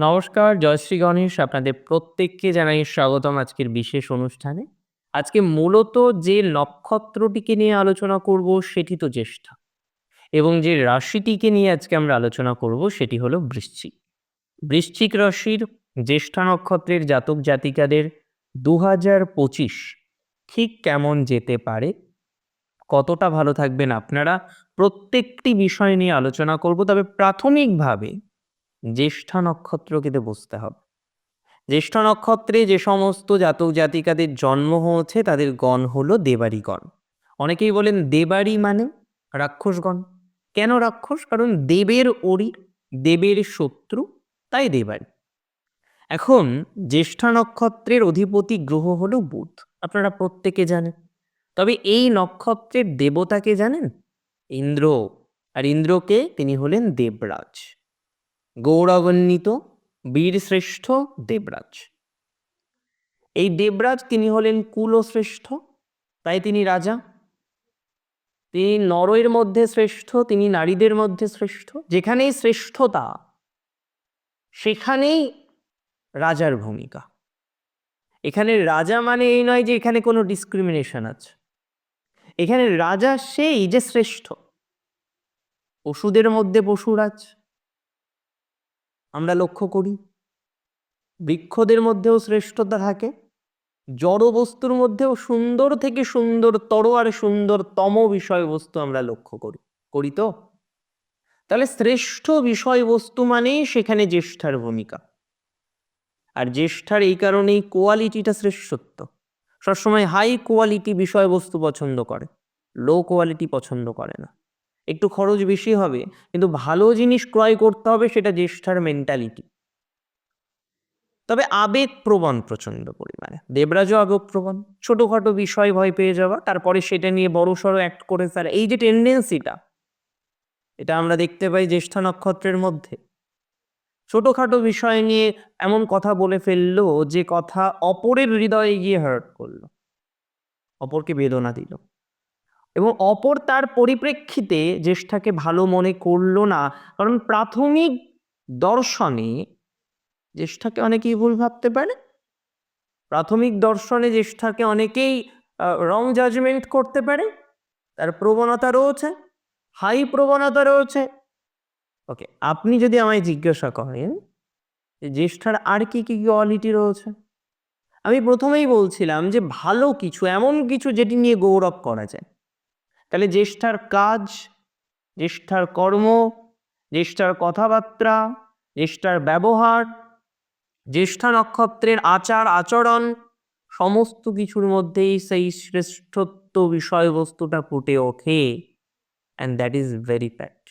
নমস্কার, জয়শ্রী গণেশ। আপনাদের প্রত্যেককে জানাই স্বাগতম আজকের বিশেষ অনুষ্ঠানে। আজকে মূলত যে নক্ষত্রটিকে নিয়ে আলোচনা করব সেটি তো জ্যেষ্ঠা এবং যে রাশিটিকে নিয়ে আজকে আমরা আলোচনা করব সেটি হলো বৃশ্চিক। বৃশ্চিক রাশির জ্যেষ্ঠা নক্ষত্রের জাতক জাতিকাদের ২০২৫ ঠিক কেমন যেতে পারে, কতটা ভালো থাকবেন আপনারা প্রত্যেকটি বিষয় নিয়ে আলোচনা করব। তবে প্রাথমিকভাবে জ্যেষ্ঠা নক্ষত্রকে বুঝতে হবে। জ্যেষ্ঠা নক্ষত্রে যে সমস্ত জাতক জাতিকাদের জন্ম হয়েছে তাদের গণ হলো দেবাড়িগণ। অনেকেই বলেন দেবাড়ি মানে রাক্ষসগণ। কেন রাক্ষস? কারণ দেবের ওরি, দেবের শত্রু, তাই দেবাড়ি। এখন জ্যেষ্ঠা নক্ষত্রের অধিপতি গ্রহ হলো বুধ। আপনারা প্রত্যেকে জানেন। তবে এই নক্ষত্রের দেবতাকে জানেন? ইন্দ্র। আর ইন্দ্রকে তিনি হলেন দেবরাজ। গৌরবান্বিত বীরশ্রেষ্ঠ দেবরাজ। এই দেবরাজ তিনি হলেন কুলশ্রেষ্ঠ, তাই তিনি রাজা। তিনি নরের মধ্যে শ্রেষ্ঠ, তিনি নারীদের মধ্যে শ্রেষ্ঠ। যেখানেই শ্রেষ্ঠতা সেখানেই রাজার ভূমিকা। এখানে রাজা মানে এই নয় যে এখানে কোনো ডিসক্রিমিনেশন আছে। এখানে রাজা সেই যে শ্রেষ্ঠ। পশুদের মধ্যে পশুরাজ। আমরা লক্ষ্য করি। বৃক্ষদের মধ্যেও শ্রেষ্ঠতা থাকে। জড় বস্তুর মধ্যেও সুন্দর থেকে সুন্দরতর আর সুন্দরতম বিষয়বস্তু আমরা লক্ষ্য করি। করি তো? তাহলে শ্রেষ্ঠ বিষয়বস্তু মানেই সেখানে জ্যেষ্ঠার ভূমিকা। আর জ্যেষ্ঠার এই কারণেই কোয়ালিটিটা শ্রেষ্ঠত্ব। সবসময় হাই কোয়ালিটি বিষয়বস্তু পছন্দ করে। লো কোয়ালিটি পছন্দ করে না। একটু খরচ বেশি হবে কিন্তু ভালো জিনিস ক্রয় করতে হবে সেটা জ্যেষ্ঠার মেন্টালিটি। তবে আবেগপ্রবণ প্রচণ্ড পরিমাণে। দেবরাজও আবেগপ্রবণ। ছোটখাটো বিষয় ভয় পেয়ে যাওয়া, তারপরে সেটা নিয়ে বড়সড় অ্যাক্ট করে ফেলা। এই যে টেন্ডেন্সিটা এটা আমরা দেখতে পাই জ্যেষ্ঠা নক্ষত্রের মধ্যে। ছোটখাটো বিষয় নিয়ে এমন কথা বলে ফেলল যে কথা অপরের হৃদয়ে গিয়ে হার্ট করল। অপরকে বেদনা দিল। এবং অপর তার পরিপ্রেক্ষিতে জ্যেষ্ঠাকে ভালো মনে করল না। কারণ প্রাথমিক দর্শনে জ্যেষ্ঠাকে অনেকেই ভুল ভাবতে পারে। প্রাথমিক দর্শনে জ্যেষ্ঠাকে অনেকেই রং জাজমেন্ট করতে পারে। তার প্রবণতা রয়েছে, হাই প্রবণতা রয়েছে। ওকে, আপনি যদি আমায় জিজ্ঞাসা করেন যে জ্যেষ্ঠার আর কি, কি কোয়ালিটি রয়েছে? আমি প্রথমেই বলছিলাম যে ভালো কিছু, এমন কিছু যেটি নিয়ে গৌরব করা যায়। তাহলে জ্যেষ্ঠার কাজ, জ্যেষ্ঠার কর্ম, জ্যেষ্ঠার কথাবার্তা, জ্যেষ্ঠার ব্যবহার, জ্যেষ্ঠা নক্ষত্রের আচার আচরণ সমস্ত কিছুর মধ্যেই সেই শ্রেষ্ঠত্ব বিষয়বস্তুটা ফুটে ওঠে। And that is very fact.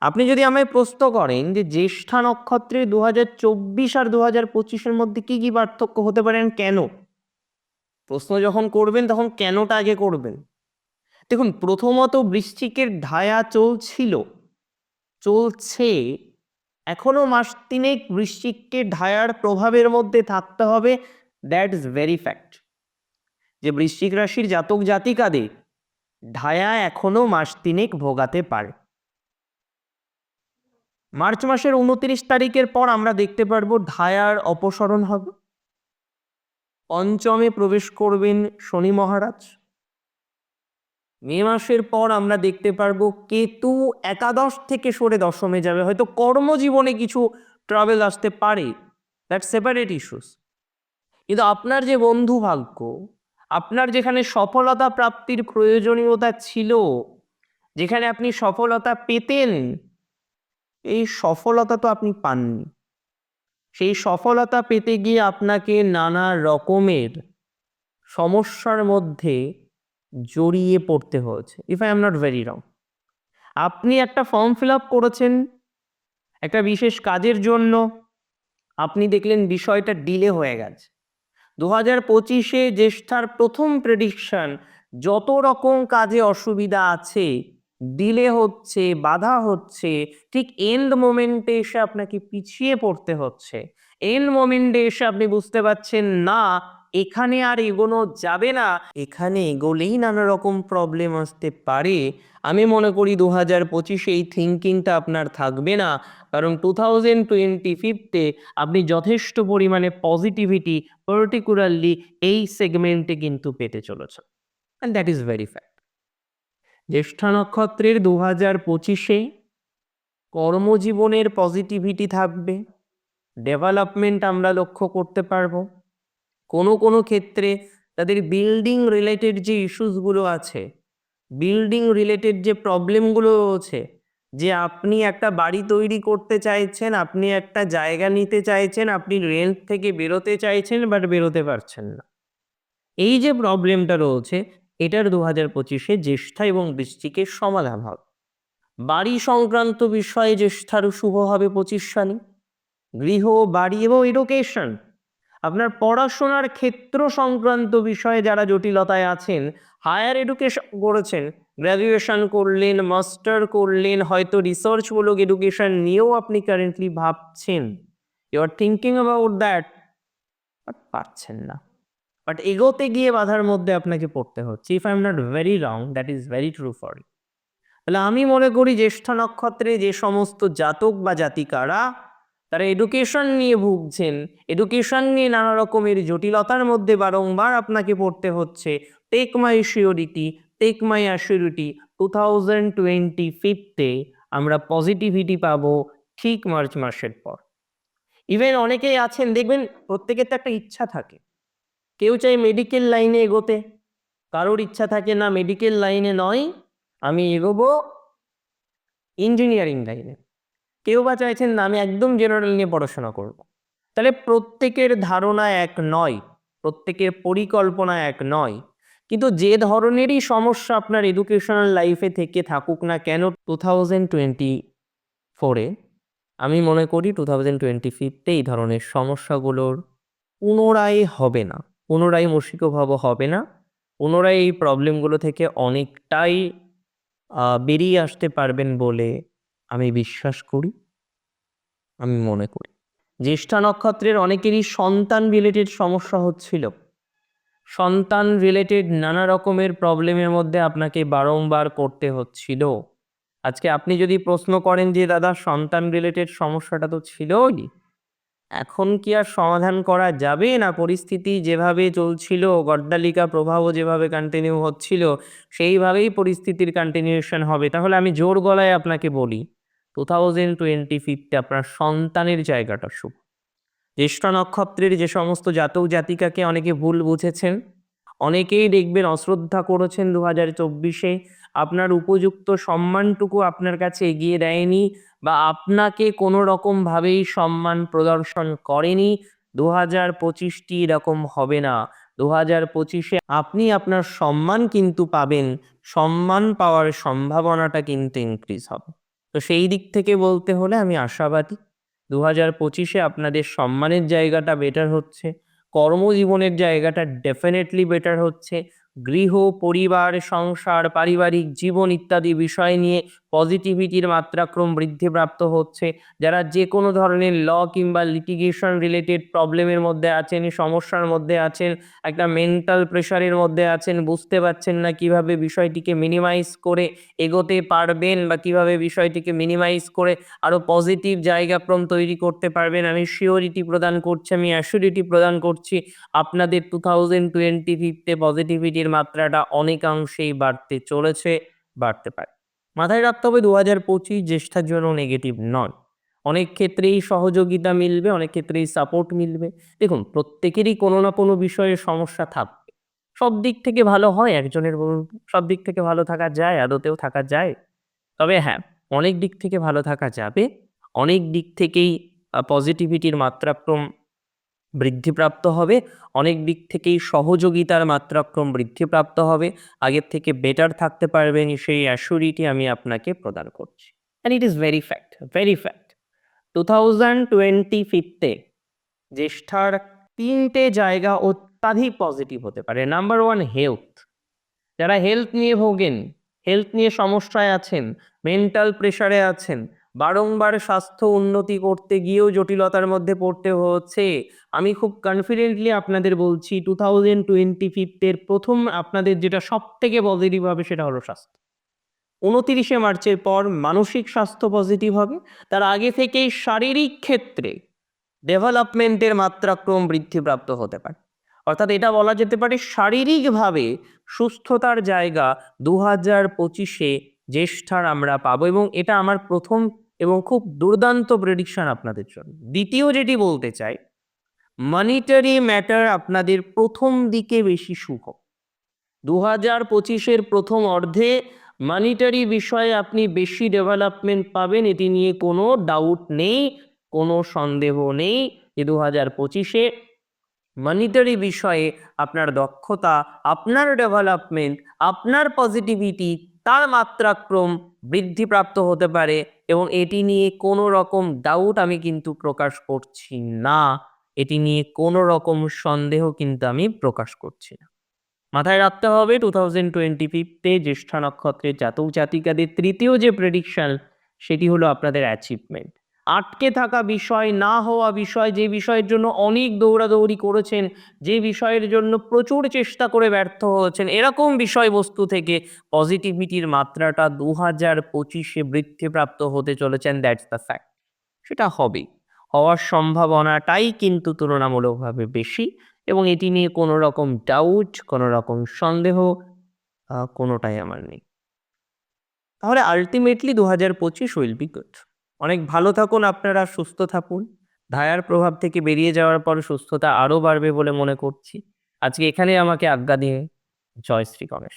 আপনি যদি আমায় প্রশ্ন করেন যে জ্যেষ্ঠা নক্ষত্রে ২০২৪ আর ২০২৫ এর মধ্যে কি, কি পার্থক্য হতে পারেন কেন? প্রশ্ন যখন করবেন তখন কেনটা আগে করবেন। দেখুন প্রথমত বৃশ্চিকের ঢায়া চলছিল, চলছে। এখনও মাস তিনেক বৃশ্চিককে ঢায়ার প্রভাবের মধ্যে থাকতে হবে দ্যাট ইজ ভেরি ফ্যাক্ট। যে বৃশ্চিক রাশির জাতক জাতিকাদের ঢায়া এখনও মাস তিনেক ভোগাতে পারে। মার্চ মাসের ২৯ তারিখের পর আমরা দেখতে পারব ঢায়ার অপসরণ হবে। পঞ্চমে প্রবেশ করবেন শনি মহারাজ। মে মাসের পর আমরা দেখতে পারব কেতু একাদশ থেকে সরে দশমে যাবে। হয়তো কর্মজীবনে কিছু ট্রাভেল আসতে পারে। That separate issues. কিন্তু আপনার যে বন্ধু ভাগ্য, আপনার যেখানে সফলতা প্রাপ্তির প্রয়োজনীয়তা ছিল, যেখানে আপনি সফলতা পেতেন, এই সফলতা তো আপনি পাননি। সেই সফলতা পেতে গিয়ে আপনাকে নানা রকমের সমস্যার মধ্যে জড়িয়ে পড়তে হয়েছে। If I am not very wrong. আপনি একটা ফর্ম ফিল আপ করেছেন একটা বিশেষ কাজের জন্য। আপনি দেখলেন বিষয়টা ডিলে হয়ে গেছে। দু হাজার পঁচিশে জ্যেষ্ঠার প্রথম প্রেডিকশন যত রকম কাজে অসুবিধা আছে, ডিলে হচ্ছে, বাধা হচ্ছে, ঠিক এন্ড মোমেন্টে এসে আপনাকে পিছিয়ে পড়তে হচ্ছে। এন্ড মোমেন্টে এসে আপনি বুঝতে পারছেন না এখানে আর এগোনো যাবে না। এখানে এগোলেই নানা রকম প্রবলেম আসতে পারে। আমি মনে করি দু হাজার পঁচিশে এই থিঙ্কিংটা আপনার থাকবে না। কারণ টু থাউজেন্ড টোয়েন্টি ফিফতে আপনি যথেষ্ট পরিমাণে পজিটিভিটি পার্টিকুলারলি এই সেগমেন্টে কিন্তু পেতে চলেছেন। And that is very fact Jyeshtha নক্ষত্রের দু হাজার পঁচিশে কর্মজীবনের পজিটিভিটি থাকবে। ডেভেলপমেন্ট আমরা লক্ষ্য করতে পারব। কোনো কোনো ক্ষেত্রে তাদের বিল্ডিং রিলেটেড যে ইস্যুসগুলো আছে বিল্ডিং রিলেটেড যে প্রবলেমগুলো আছে যে আপনি একটা বাড়ি তৈরি করতে চাইছেন, আপনি একটা জায়গা নিতে চাইছেন, আপনি রেন্ট থেকে বেরোতে চাইছেন বাট বেরোতে পারছেন না। এই যে প্রবলেমটা রয়েছে, এটার দু হাজার পঁচিশে জ্যেষ্ঠা এবং বৃষ্টিকের সমাধান হবে। বাড়ি সংক্রান্ত বিষয়ে জ্যেষ্ঠার শুভ হবে পঁচিশ সালে গৃহ, বাড়ি এবং এডুকেশন পড়াশোনার ক্ষেত্র সংক্রান্ত বিষয়ে যারা জটিলতায় আছেন হায়ার এডুকেশন করেছেন গ্র্যাজুয়েশন করলেন মাস্টার করলেন, হয়তো রিসার্চমূলক এডুকেশন নিয়েও আপনি কারেন্টলি ভাবছেন। You are thinking about that but পারছেন না। বাট এগোতে গিয়ে বাধার মধ্যে আপনাকে পড়তে হচ্ছে। If I am not very wrong that is very true for you তাহলে আমি মনে করি জ্যেষ্ঠ নক্ষত্রে যে সমস্ত জাতক বা জাতিকারা তারা এডুকেশন নিয়ে ভুগছেন। এডুকেশন নিয়ে নানা রকমের জটিলতার মধ্যে বারংবার আপনাকে পড়তে হচ্ছে। Take my surety take my assurity two thousand twenty fifty আমরা পজিটিভিটি পাবো ঠিক মার্চ মাসের পর। ইভেন অনেকেই আছেন, দেখবেন প্রত্যেকের তো একটা ইচ্ছা থাকে। কেউ চাই মেডিকেল লাইনে এগোতে। কারোর ইচ্ছা থাকে না মেডিকেল লাইনে নয়, আমি এগোবো ইঞ্জিনিয়ারিং লাইনে কেউ বা চাইছেন না, আমি একদম জেনারেল নিয়ে পড়াশোনা করব। তাহলে প্রত্যেকের ধারণা এক নয়, প্রত্যেকের পরিকল্পনা এক নয়, কিন্তু যে ধরনেরই সমস্যা আপনার এডুকেশনাল লাইফে থেকে থাকুক না কেন টু থাউজেন্ড টোয়েন্টি ফোরে আমি মনে করি টু থাউজেন্ড টোয়েন্টি ফিফতে এই ধরনের সমস্যাগুলোর পুনরায় হবে না, পুনরায় মুশিকভাব হবে না, পুনরায় এই প্রবলেমগুলো থেকে অনেকটাই বেরিয়ে আসতে পারবেন বলে আমি বিশ্বাস করি, আমি মনে করি। জ্যেষ্ঠা নক্ষত্রের অনেকেরই সন্তান রিলেটেড সমস্যা হচ্ছিল। সন্তান রিলেটেড নানা রকমের প্রবলেমের মধ্যে আপনাকে বারংবার করতে হচ্ছিল। আজকে আপনি যদি প্রশ্ন করেন যে, দাদা, সন্তান রিলেটেড সমস্যাটা তো ছিলই? এখন কি আর সমাধান করা যাবে? না, পরিস্থিতি যেভাবে চলছিল, গড্ডালিকা প্রভাবও যেভাবে কন্টিনিউ হচ্ছিল, সেইভাবেই পরিস্থিতির কন্টিনিউশন হবে। তাহলে আমি জোর গলায় আপনাকে বলি টু থাউজেন্ড টোয়েন্টি ফিফতে আপনার সন্তানের জায়গাটা শুভ। জ্যেষ্ঠ নক্ষত্রের যে সমস্ত জাতক জাতিকাকে অনেকে ভুল বুঝেছেন, অনেকেই দেখবেন অশ্রদ্ধা করেছেন দু হাজার চব্বিশে, আপনার উপযুক্ত সম্মানটুকু আপনার কাছে এগিয়ে দেয়নি বা আপনাকে কোনো রকমভাবেই সম্মান প্রদর্শন করেনি দু হাজার পঁচিশটি এরকম হবে না। দু হাজার পঁচিশে আপনি আপনার সম্মান কিন্তু পাবেন, সম্মান পাওয়ার সম্ভাবনাটা কিন্তু ইনক্রিজ হবে। তো সেই দিক থেকে বলতে হলে আমি আশাবাদী। দু হাজার পঁচিশে আপনাদের সম্মানের জায়গাটা বেটার হচ্ছে। কর্মজীবনের জায়গাটা ডেফিনেটলি বেটার হচ্ছে। গৃহ, পরিবার, সংসার, পারিবারিক জীবন ইত্যাদি বিষয় নিয়ে পজিটিভিটির মাত্রাক্রম বৃদ্ধিপ্রাপ্ত হচ্ছে। যারা যে কোনো ধরনের ল কিংবা লিটিগেশন রিলেটেড প্রবলেমের মধ্যে আছেন, সমস্যার মধ্যে আছেন, একটা মেন্টাল প্রেশারের মধ্যে আছেন, বুঝতে পারছেন না কীভাবে বিষয়টিকে মিনিমাইজ করে এগোতে পারবেন বা কীভাবে বিষয়টিকে মিনিমাইজ করে আরও পজিটিভ জায়গাক্রম তৈরি করতে পারবেন, আমি শিওরিটি প্রদান করছি, আমি অ্যাসিউরিটি প্রদান করছি। আপনাদের টু থাউজেন্ড টোয়েন্টি ফিফতে পজিটিভিটির মাত্রাটা অনেকাংশেই বাড়তে চলেছে, বাড়তে পারে। মাথায় রাখতে হবে দু হাজার পঁচিশ জ্যেষ্ঠার জন্য নেগেটিভ নয়। অনেক ক্ষেত্রেই সহযোগিতা মিলবে, অনেক ক্ষেত্রেই সাপোর্ট মিলবে। দেখুন, প্রত্যেকেরই কোনো না কোনো বিষয়ে সমস্যা থাকবে। সব দিক থেকে ভালো হয়, একজনের বলুন সব দিক থেকে ভালো থাকা যায়, আদতেও থাকা যায়। তবে হ্যাঁ অনেক দিক থেকে ভালো থাকা যাবে। অনেক দিক থেকেই পজিটিভিটির মাত্রাক্রম বৃদ্ধিপ্রাপ্ত হবে। অনেক দিক থেকেই সহযোগিতার মাত্রাক্রম বৃদ্ধিপ্রাপ্ত হবে। আগের থেকে বেটার থাকতে পারবেন সেই অ্যাসুরিটি আমি আপনাকে প্রদান করছি। And it is very fact very fact two thousand twenty fifty জ্যেষ্ঠার তিনটে জায়গা অত্যাধিক পজিটিভ হতে পারে। নাম্বার ওয়ান হেলথ যারা হেলথ নিয়ে ভোগেন হেলথ নিয়ে সমস্যায় আছেন মেন্টাল প্রেশারে আছেন বারংবার স্বাস্থ্য উন্নতি করতে গিয়েও জটিলতার মধ্যে পড়তে হচ্ছে। আমি খুব কনফিডেন্টলি আপনাদের বলছি টু থাউজেন্ড টোয়েন্টি ফিফথের প্রথম আপনাদের যেটা সব থেকে পজিটিভ হবে সেটা হলো স্বাস্থ্য। উনতিরিশে মার্চের পর মানসিক স্বাস্থ্য পজিটিভ হবে। তার আগে থেকেই শারীরিক ক্ষেত্রে ডেভেলপমেন্টের মাত্রাক্রম বৃদ্ধিপ্রাপ্ত হতে পারে। অর্থাৎ এটা বলা যেতে পারে শারীরিকভাবে সুস্থতার জায়গা দু হাজার পঁচিশে জ্যেষ্ঠার আমরা পাবো এবং এটা আমার প্রথম এবং খুব দুর্দান্ত প্রেডিকশন আপনাদের জন্য। দ্বিতীয় যেটি বলতে চাই মানিটারি ম্যাটার আপনাদের প্রথম দিকে বেশি শুভ। দু হাজার পঁচিশের প্রথম অর্ধে মানিটারি বিষয়ে আপনি বেশি ডেভেলপমেন্ট পাবেন, এটি নিয়ে কোনো ডাউট নেই, কোনো সন্দেহ নেই যে দু হাজার পঁচিশে মানিটারি বিষয়ে আপনার দক্ষতা, আপনার ডেভেলপমেন্ট আপনার পজিটিভিটি তার মাত্রাক্রম বৃদ্ধিপ্রাপ্ত হতে পারে এবং এটি নিয়ে কোনো রকম ডাউট আমি কিন্তু প্রকাশ করছি না। এটি নিয়ে কোনো রকম সন্দেহ কিন্তু আমি প্রকাশ করছি না। মাথায় রাখতে হবে two thousand twenty fifty Jyeshtha নক্ষত্রের জাতক জাতিকাদের তৃতীয় যে প্রেডিকশন সেটি হলো আপনাদের অ্যাচিভমেন্ট আটকে থাকা বিষয়, না হওয়া বিষয়, যে বিষয়ের জন্য অনেক দৌড়াদৌড়ি করেছেন, যে বিষয়ের জন্য প্রচুর চেষ্টা করে ব্যর্থ হয়েছেন, এরকম বিষয়বস্তু থেকে পজিটিভিটির মাত্রাটা দু হাজার পঁচিশে বৃদ্ধিপ্রাপ্ত হতে চলেছেন দ্যাটস দ্য ফ্যাক্ট সেটা হবেই। হওয়ার সম্ভাবনাটাই কিন্তু তুলনামূলকভাবে বেশি এবং এটি নিয়ে কোনো রকম ডাউট কোনো রকম সন্দেহ কোনোটাই আমার নেই। তাহলে আলটিমেটলি দু হাজার পঁচিশ উইল বি গুড অনেক ভালো থাকুন, আপনারা সুস্থ থাকুন। ধায়ার প্রভাব থেকে বেরিয়ে যাওয়ার পর সুস্থতা আরও বাড়বে বলে মনে করছি। আজকে এখানে আমাকে আজ্ঞা দিয়ে জয় শ্রী গণেশ।